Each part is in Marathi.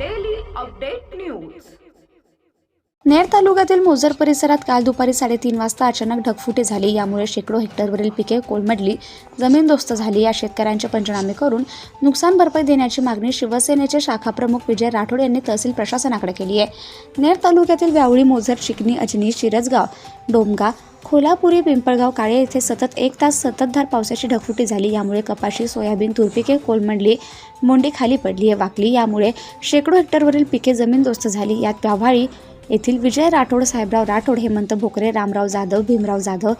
अपडेट न्यूज नेर तालुक्यातील मोजर परिसरात काल दुपारी साडेतीन वाजता अचानक ढगफुटे झाली. यामुळे शेकडो हेक्टरवरील पिके कोलमडली. जमीनदोस्त झाली. या शेतकऱ्यांचे पंचनामे करून नुकसान भरपाई देण्याची मागणी शिवसेनेचे शाखाप्रमुख विजय राठोड यांनी तहसील प्रशासनाकडे केली आहे. नेर तालुक्यातील व्यावळी मोझर चिकणी अजनी शिरसगाव डोमगा कोल्हापुरी पिंपळगाव काळे येथे सतत एक तास सततधार पावसाची ढगफुटी झाली. यामुळे कपाशी सोयाबीन तुरपिके कोलमडली मोंडी खाली पडली आहे वाकली. यामुळे शेकडो हेक्टरवरील पिके जमीनदोस्त झाली. यात व्यावहाळी येथील विजय राठोड साहेबराव राठोड हेमंत भोकरे रामराव जाधव भीमराव जाधव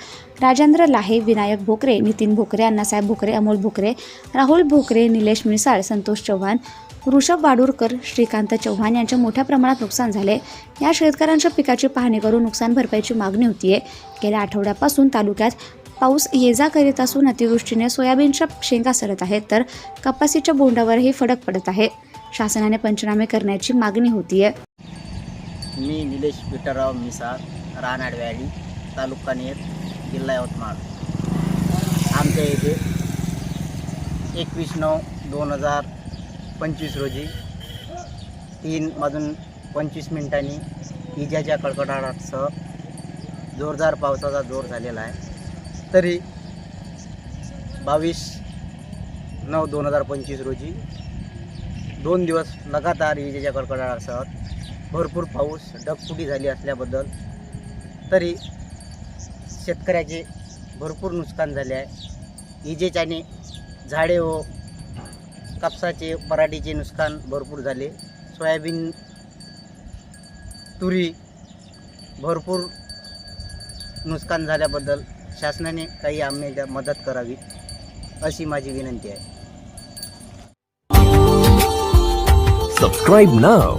राजेंद्र लाहे विनायक भोकरे नितीन भोकरे अण्णासाहेब भोकरे अमोल भोकरे राहुल भोकरे निलेश मिसाळ संतोष चव्हाण ऋषभ वाडूरकर श्रीकांत चव्हाण यांचे मोठ्या प्रमाणात नुकसान झाले. या शेतकऱ्यांच्या पिकाची पाहणी करून नुकसान भरपाईची मागणी होतीये. गेल्या आठवड्यापासून तालुक्यात पाऊस ये जा करीत असून अतिवृष्टीने सोयाबीनच्या शेंगा सरत आहेत तर कपासीच्या बोंडावरही फडक पडत आहे. शासनाने पंचनामे करण्याची मागणी होतीये. मी निलेश विठ्ठलराव मिसाळ रानाड व्हॅली तालुका नेर जिल्हा यवतमाळ. आमच्या येथे एकवीस नऊ दोन हजार पंचवीस रोजी तीन वाजून पंचवीस मिनिटांनी इजाच्या कडकडाटासह जोरदार पावसाचा जोर झालेला आहे. तरी बावीस नऊ दोन हजार पंचवीस रोजी दोन दिवस लगातार इजेच्या कडकडाटासह भरपूर पाऊस डगफुटी झाली असल्याबद्दल. तरी शेतकऱ्याचे भरपूर नुकसान झाले आहे. इजेच्याने झाडे व कापसाचे पराठीचे नुकसान भरपूर झाले. सोयाबीन तुरी भरपूर नुकसान झाल्याबद्दल शासनाने काही आम्ही मदत करावी अशी माझी विनंती आहे. Subscribe now